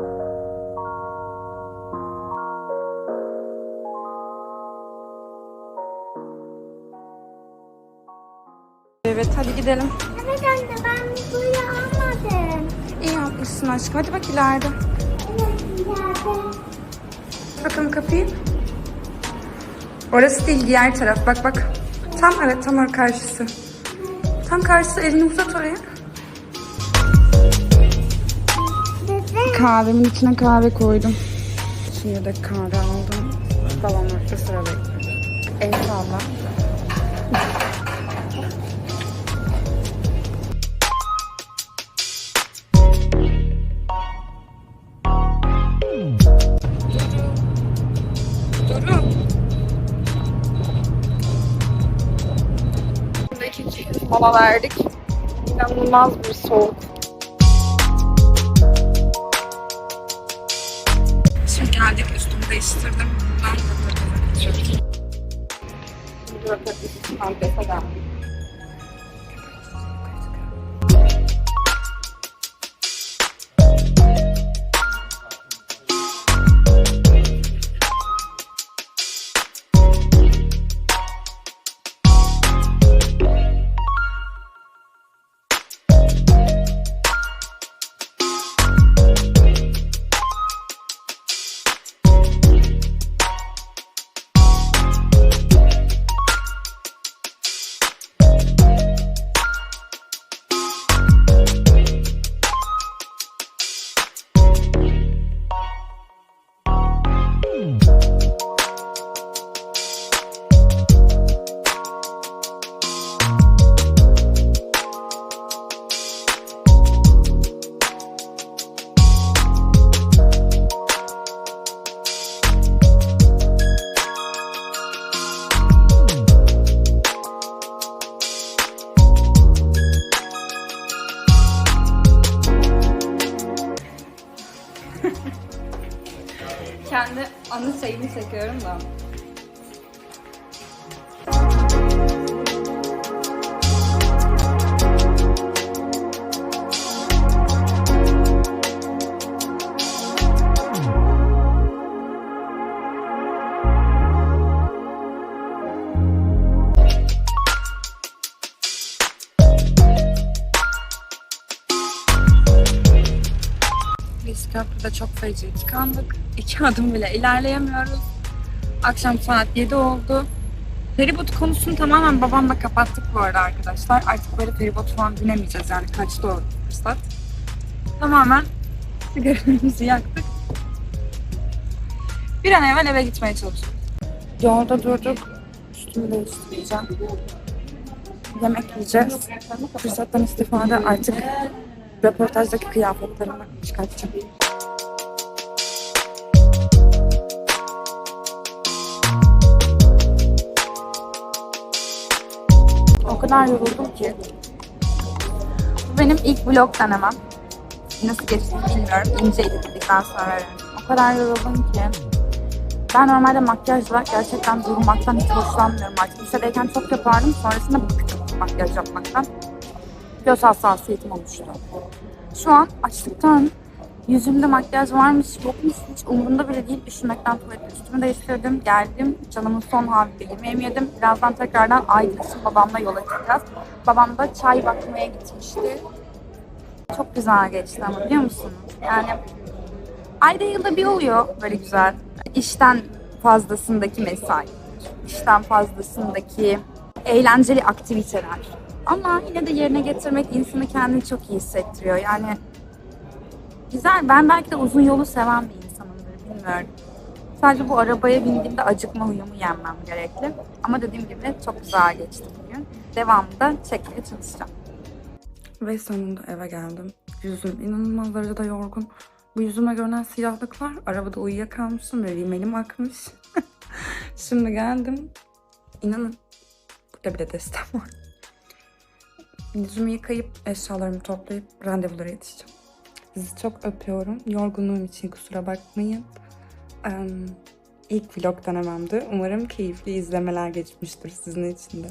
Evet hadi gidelim. Evet anne ben buraya almadım. İyi yapmışsın aşkım. Hadi bak ileride. Evet ileride. Bakalım kapıyı. Orası değil diğer taraf. Bak bak. Tam evet tam karşısı. Tam karşısı elini uzat oraya. Kahvemin içine kahve koydum. Şimdi de kahve aldım. Orada sıra bekliyor. El salla. Mola verdik. İnanılmaz bir soğuk. Geldik üstümü değiştirdim. Buradan röportaja geçiyoruz. Şimdi röportaj için adrese geldik. Kendi anı şeyini çekiyorum da. Biz köprüde çok feci tıkandık. İki adım bile ilerleyemiyoruz. Akşam saat 7 oldu. Feribot konusunu tamamen babamla kapattık bu arada arkadaşlar. Artık böyle feribot falan binemeyeceğiz yani kaçtı o fırsat. Tamamen sigaramızı yaktık. Bir an evvel eve gitmeye çalışıyoruz. Yolda durduk. Üstümü değiştireceğim. Yemek yiyeceğiz. Fırsattan istifade artık röportajdaki kıyafetlerimi çıkartacağım. O kadar yoruldum ki. Bu benim ilk vlog denemem. Nasıl geçti bilmiyorum. İnce editledikten sonra öğrendim. O kadar yoruldum ki. Ben normalde makyajla gerçekten durmaktan hiç hoşlanmıyorum artık. Lisedeyken çok yapardım. Sonrasında bıktım makyaj yapmaktan. Göz hassasiyetim oluştu. Şu an açlıktan yüzümde makyaj varmış yokmuş hiç umurumda bile değil. Üşümekten tuvalete üstümü değiştirdim. Geldim. Canımın son haliyle yemeğimi yedim. Birazdan tekrardan Aydın babamla yola çıkacağız. Babam da çay bakmaya gitmişti. Çok güzel geçti ama biliyor musunuz? Yani ayda yılda bir oluyor böyle güzel. İşten fazlasındaki mesai, işten fazlasındaki eğlenceli aktiviteler. Ama yine de yerine getirmek insanı kendini çok iyi hissettiriyor. Yani güzel. Ben belki de uzun yolu seven bir insanımdır. Bilmiyorum. Sadece bu arabaya bindiğimde acıkma huyumu yenmem gerekli. Ama dediğim gibi çok güzel geçti bugün. Devamında çekmeye çalışacağım. Ve sonunda eve geldim. Yüzüm inanılmaz derecede yorgun. Bu yüzüme görünen siyahlıklar arabada uyuyakalmışım ve rimelim akmış. Şimdi geldim. İnanın burada bile destem var. Yüzümü yıkayıp eşyalarımı toplayıp randevulara yetişeceğim. Sizi çok öpüyorum. Yorgunluğum için kusura bakmayın. Em, ilk vlog denememdi. Umarım keyifli izlemeler geçmiştir sizin için de.